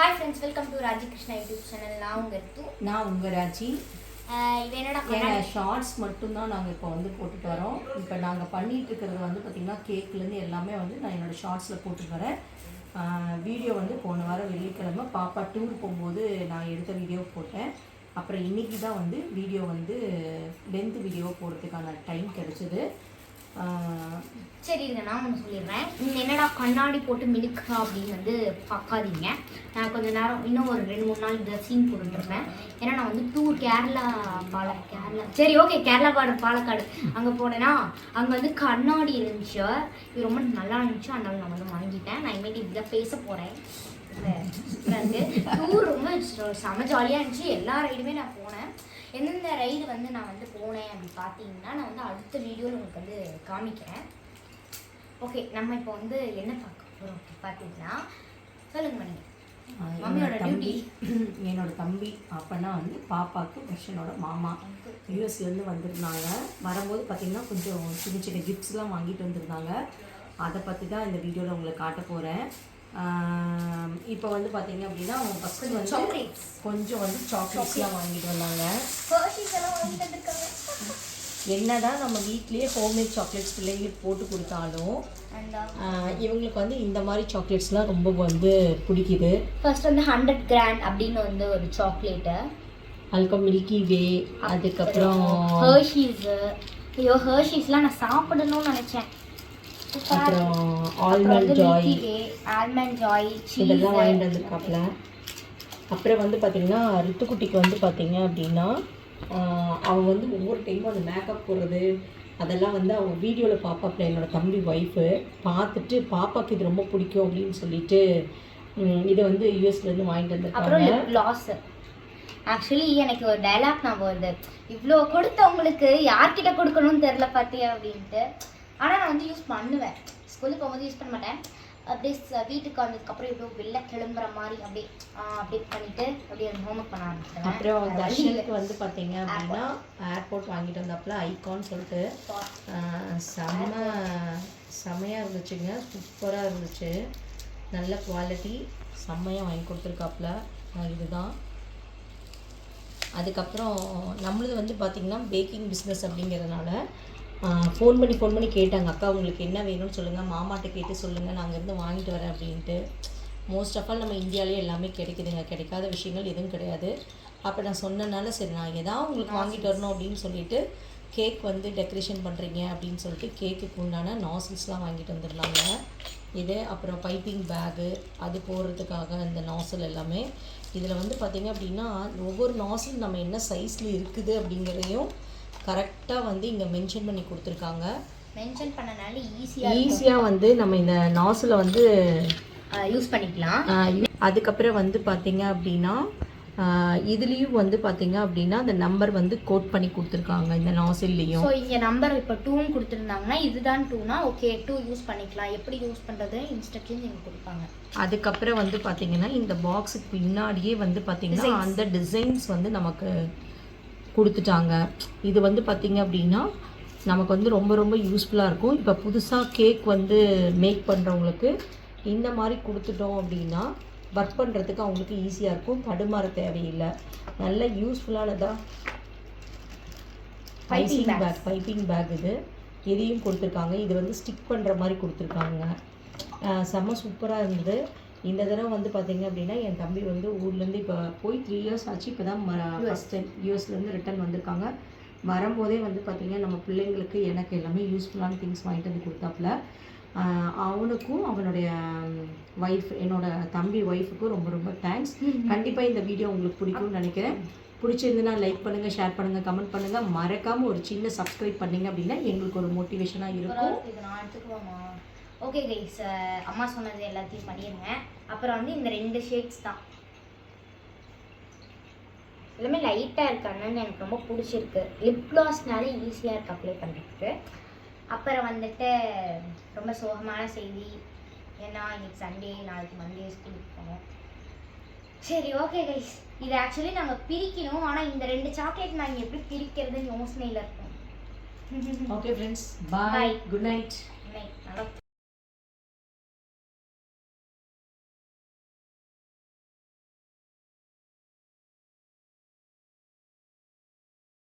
Hi friends welcome to Raji Krishna YouTube channel நான் உங்க ரித்து. நான் உங்கள் ராஜி. இது என்னடா ஷார்ட்ஸ் மட்டும்தான் நாங்கள் இப்போ வந்து போட்டுட்டு வரோம். இப்போ நாங்கள் பண்ணிட்டு இருக்கிறது வந்து பார்த்திங்கன்னா கேக்லேருந்து எல்லாமே வந்து நான் என்னோடய ஷார்ட்ஸில் போட்டுட்டு வரேன். வீடியோ வந்து போன வாரம் வெள்ளிக்கிழமை பாப்பா டூர் போகும்போது நான் எடுத்த வீடியோ போட்டேன். அப்புறம் இன்றைக்கி தான் வந்து வீடியோ வந்து லென்த் வீடியோ போடுறதுக்கான டைம் கிடச்சிது. சரி இருங்க நான் ஒன்று சொல்லிடுறேன். என்னடா கண்ணாடி போட்டு மினுக்கா அப்படின்னு வந்து பார்க்காதீங்க. நான் கொஞ்ச நேரம் இன்னும் ஒரு ரெண்டு மூணு நாள் இந்த சீன் போட்டுருப்பேன் ஏன்னா நான் வந்து டூர் கேரளா பால கேரளா. சரி ஓகே கேரளா பாட பாலக்காடு. அங்கே போனேன்னா அங்கே வந்து கண்ணாடி இருந்துச்சு. இது ரொம்ப நல்லா இருந்துச்சு. அதனால நான் வந்து வாங்கிட்டேன். நான் இனிமேல் இதில் பேச போகிறேன் டூர் ரொம்ப செம ஜாலியாக இருந்துச்சு. எல்லா ரைடுமே நான் போனேன். எந்தெந்த ரைடு வந்து நான் வந்து போனேன் அப்படி பார்த்தீங்கன்னா நான் வந்து அடுத்த வீடியோவில் உங்களுக்கு வந்து காமிக்கிறேன். ஓகே நம்ம இப்போ வந்து என்ன பார்க்க போகிறோம் பார்த்தீங்கன்னா சொல்லுங்க மணி. மம்மியோட என்னோட தம்பி என்னோட தம்பி அப்போனா வந்து பாப்பாவுக்கு வருஷனோட மாமா. யூஎஸ்லேருந்து வந்திருந்தாங்க. வரும்போது பார்த்திங்கன்னா கொஞ்சம் சின்ன சின்ன கிஃப்ட்ஸ்லாம் வாங்கிட்டு வந்திருந்தாங்க. அதை பற்றி தான் இந்த வீடியோவில் உங்களுக்கு காட்ட போகிறேன் இப்போ வந்து பார்த்தீங்க அப்படின்னா அவங்க ஃபஸ்ட்டு வந்து கொஞ்சம் வந்து சாக்லேட்ஸ்லாம் வாங்கிட்டு வந்தாங்க. என்னதான் நம்ம வீட்லேயே ஹோம்மேட் சாக்லேட்ஸ் பிள்ளைங்களுக்கு போட்டு கொடுத்தாலும் ஆஹ் இவங்களுக்கு வந்து இந்த மாதிரி சாக்லேட்ஸ்லாம் ரொம்ப வந்து பிடிக்குது. ஃபர்ஸ்ட் வந்து ஹண்ட்ரட் கிராண்ட் அப்படின்னு வந்து ஒரு சாக்லேட்டு அதுக்கப்புறம் மில்கி வே அதுக்கப்புறம் ஹர்ஷீஸ் ஐயோ ஹர்ஷீஸ்லாம் நான் சாப்பிடணும்னு நினச்சேன். அப்புறம் ஆல்மண்ட் ஜாய் ஆல்மண்ட் ஜாய் இதெல்லாம் வாங்கிட்டு வந்திருக்காப்புல அப்புறம் வந்து பார்த்தீங்கன்னா ரித்துக்குட்டிக்கு வந்து பார்த்தீங்க அப்படின்னா அவன் வந்து ஒவ்வொரு டைமும் அந்த மேக்கப் போடுறது அதெல்லாம் வந்து அவன் வீடியோவில் பாப்பாப்புல என்னோட தம்பி ஒய்ஃபு பார்த்துட்டு பாப்பாக்கு இது ரொம்ப பிடிக்கும் அப்படின்னு சொல்லிட்டு இதை வந்து யூஎஸ்லேருந்து வாங்கிட்டு வந்திருக்காங்க. ஆக்சுவலி எனக்கு ஒரு டைலாக் ஞாபகம் வருது. இவ்வளோ கொடுத்தவங்களுக்கு யார்கிட்ட கொடுக்கணும்னு தெரில பார்த்தியா அப்படின்ட்டு. ஆனால் நான் வந்து யூஸ் பண்ணுவேன். ஸ்கூலுக்கு போகும்போது யூஸ் பண்ண மாட்டேன். அப்படியே வீட்டுக்கு வந்ததுக்கப்புறம் இவ்வளோ வெளில கிளம்புற மாதிரி அப்படியே அப்படியே பண்ணிட்டு அப்படியே ஹோம்ஒர்க் பண்ண ஆரம்பிச்சிடுவேன் அப்புறம் தர்ஷனுக்கு வந்து பார்த்தீங்க அப்படின்னா ஏர்போர்ட் வாங்கிட்டு வந்தாப்புல ஐகான் சொல்லிட்டு செம்ம செம்மையாக இருந்துச்சுங்க. சூப்பராக இருந்துச்சு. நல்ல குவாலிட்டி செம்மையாக வாங்கி கொடுத்துருக்காப்புல. இதுதான். அதுக்கப்புறம் நம்மளது வந்து பார்த்திங்கன்னா பேக்கிங் பிஸ்னஸ் அப்படிங்கிறதுனால ஃபோன் பண்ணி ஃபோன் பண்ணி கேட்டாங்க. அக்கா உங்களுக்கு என்ன வேணும்னு சொல்லுங்கள் மாமாட்ட கேட்டு சொல்லுங்கள் நான் அங்கேருந்து வாங்கிட்டு வரேன் அப்படின்ட்டு. மோஸ்ட் ஆஃப் ஆல் நம்ம இந்தியாவிலே எல்லாமே கிடைக்குதுங்க. கிடைக்காத விஷயங்கள் எதுவும் கிடையாது. அப்போ நான் சொன்னனால சரி நான் ஏதாவது உங்களுக்கு வாங்கிட்டு வரணும் அப்படின்னு சொல்லிட்டு கேக் வந்து டெக்கரேஷன் பண்ணுறீங்க அப்படின்னு சொல்லிட்டு கேக்குக்கு உண்டான நாசில்ஸ்லாம் வாங்கிட்டு வந்துருந்தாங்க இது அப்புறம் பைப்பிங் பேகு அது போடுறதுக்காக இந்த நாசில் எல்லாமே. இதில் வந்து பார்த்திங்க அப்படின்னா ஒவ்வொரு நாசில் நம்ம என்ன சைஸில் இருக்குது அப்படிங்கிறதையும் கரெக்டாக வந்து இங்கே மென்ஷன் பண்ணி கொடுத்துருக்காங்க. மென்ஷன் பண்ணனால ஈஸியாக ஈஸியாக வந்து நம்ம இந்த நாசிலை வந்து யூஸ் பண்ணிக்கலாம். அதுக்கப்புறம் வந்து பார்த்தீங்க அப்படின்னா இதுலேயும் வந்து பார்த்தீங்க அப்படின்னா அந்த நம்பர் வந்து கோட் பண்ணி கொடுத்துருக்காங்க இந்த நாசில்லையும் ஸோ இங்கே நம்பர் இப்போ டூன்னு கொடுத்துருந்தாங்கன்னா இதுதான் டூனா ஓகே டூ யூஸ் பண்ணிக்கலாம். எப்படி யூஸ் பண்ணுறது இன்ஸ்ட்ரக்ஷன் இங்கே கொடுப்பாங்க. அதுக்கப்புறம் வந்து பார்த்தீங்கன்னா இந்த பாக்ஸுக்கு பின்னாடியே வந்து பார்த்தீங்கன்னா. அந்த டிசைன்ஸ் வந்து நமக்கு கொடுத்துட்டாங்க. இது வந்து பார்த்தீங்க அப்படின்னா நமக்கு வந்து ரொம்ப ரொம்ப யூஸ்ஃபுல்லாக இருக்கும். இப்போ புதுசாக கேக் வந்து மேக் பண்ணுறவங்களுக்கு இந்த மாதிரி கொடுத்துட்டோம் அப்படின்னா ஒர்க் பண்ணுறதுக்கு அவங்களுக்கு ஈஸியாக இருக்கும். தடுமாற தேவையில்லை. நல்ல யூஸ்ஃபுல்லானதாக பைப்பிங். பேக் பைப்பிங் பேக் இது. இதையும் கொடுத்துருக்காங்க. இது வந்து ஸ்டிக் பண்ணுற மாதிரி கொடுத்துருக்காங்க. செம்ம சூப்பராக இருந்தது. இந்த தடவை வந்து பார்த்தீங்க அப்படின்னா என் தம்பி வந்து ஊர்லேருந்து இப்போ போய் த்ரீ இயர்ஸ் ஆச்சு. இப்போ தான் ஃபஸ்ட் டைம் யூஎஸ்லேருந்து ரிட்டர்ன் வந்திருக்காங்க. வரும்போதே வந்து பார்த்தீங்கன்னா நம்ம பிள்ளைங்களுக்கு எனக்கு எல்லாமே யூஸ்ஃபுல்லான திங்ஸ் வாங்கிட்டு வந்து கொடுத்தாப்புல. அவனுக்கும் அவனுடைய ஒய்ஃப் என்னோட தம்பி ஒய்ஃபுக்கும் ரொம்ப ரொம்ப தேங்க்ஸ் கண்டிப்பாக இந்த வீடியோ உங்களுக்கு பிடிக்கும்னு நினைக்கிறேன். பிடிச்சிருந்துன்னா லைக் பண்ணுங்கள் ஷேர் பண்ணுங்கள் கமெண்ட் பண்ணுங்கள் மறக்காமல் ஒரு சின்ன சப்ஸ்கிரைப் பண்ணீங்க அப்படின்னா எங்களுக்கு ஒரு மோட்டிவேஷனாக இருக்கும். ஓகே கைஸ் அம்மா சொன்னது எல்லாத்தையும் பண்ணிடுங்க அப்புறம் வந்து இந்த ரெண்டு ஷேட்ஸ் தான். எல்லாமே லைட்டாக இருக்கு அதனால எனக்கு ரொம்ப பிடிச்சிருக்கு. லிப் க்ளாஸ்னால ஈஸியாக இருக்கு அப்ளை பண்ணுறதுக்கு அப்புறம் வந்துட்டு ரொம்ப சோகமான செய்தி. ஏன்னா இன்னைக்கு சண்டே நாளைக்கு மண்டே ஸ்கூலுக்கு போகணும். சரி ஓகே கைஸ் இது ஆக்சுவலி நாங்கள் பிரிக்கணும். ஆனால் இந்த ரெண்டு சாக்லேட் நாங்கள் எப்படி பிரிக்கிறதுன்னு யோசனையில் இருக்கோம். Okay friends. Bye good night Night. நல்லா